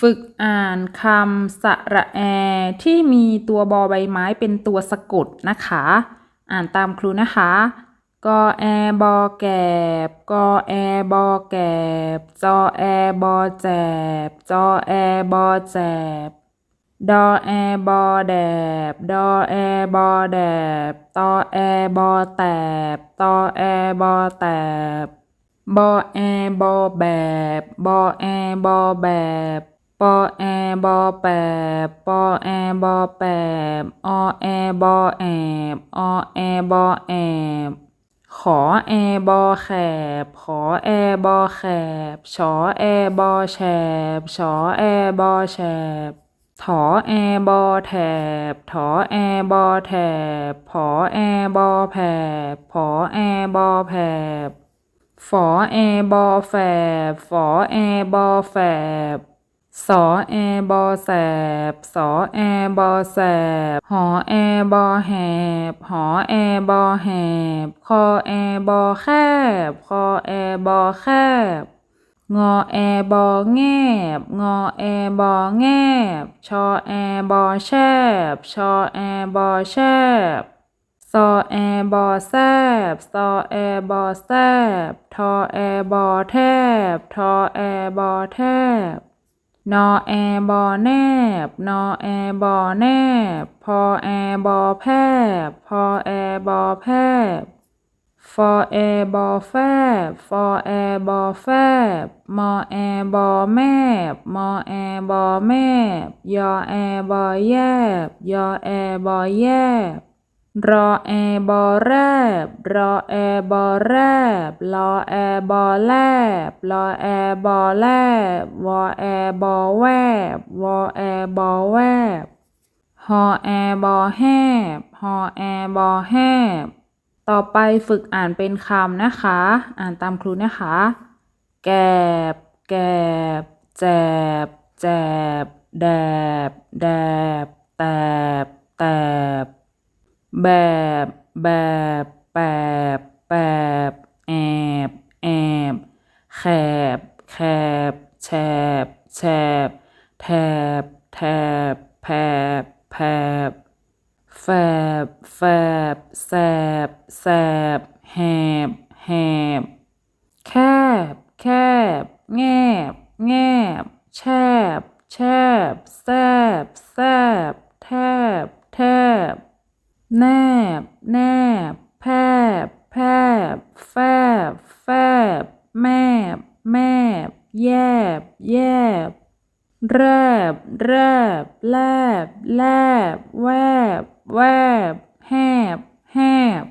ฝึกอ่านคำสระแอ ที่มีตัวบอใบไม้เป็นตัวสะกดนะคะ อ่านตามครูนะคะกอแอบอแกบกอแอบอแกบจอแอบอแจบจอแอบอแจบดอแอบอแดบดอแอบอแดบตอแอบอแตบตอแอบอแตบบอแอบอแบบบอแอบอแบบ ปอแอบอแปบปอแอบอแปบออแอบอแอบอแอบอแอบขอแอบอแขบ ขอแอบอแขบชอแอบอแฉบชอแอบอแฉบถอแอบอแถบถอแอบอแถบผอแอบอแผบผอแอบอแผบฝอแอบอแฝบฝอแอบอแฝบ สอแอบอแสบสอแอบอแสบหอแอบอแหบหอแอบอแหบคอแอบอแคบคอแอบอแคบงอแอบอแงบ งอแอบอแงบ ชอแอบอแชบ ชอแอบอแชบซอแอบอแซบซอแอบอแซบ ทอแอบอแทบ ทอแอบอแทบ นอแอบอแนบ นอแอบอแนบ พอแอบอแพบ พอแอบอแพบฟอแอบอแฟบ ฟอแอบอแฟบ มอแอบอแมบ มอแอบอแมบ ยอแอบอแยบ ยอแอบอแยบ รอแอบอแรบ รอแอบอแรบลอแอบอแลบลอแอบอแลบ วอแอบอแวบ วอแอบอแวบ ฮอแอบอแหบ ฮอแอบอแหบ ต่อไปฝึกอ่านเป็นคำนะคะ อ่านตามครูนะคะ แกบ แกบ แจบ แจบ แดบ แดบ แตบ แตบ แบบแบบแปบแปบแอบแอบแคบแคบแฉบแฉบแถบแถบแผบแผบแฝบแฝบแสบแสบแหบแหบแคบแคบแงบแงบแชบแชบแซบแซบแบบ แนบ แนบ แพบ แพบ แฟบ แฟบ แมบ แมบ แยบ แยบ แรบ แรบ แลบ แลบ แวบ แวบ แหบ แหบ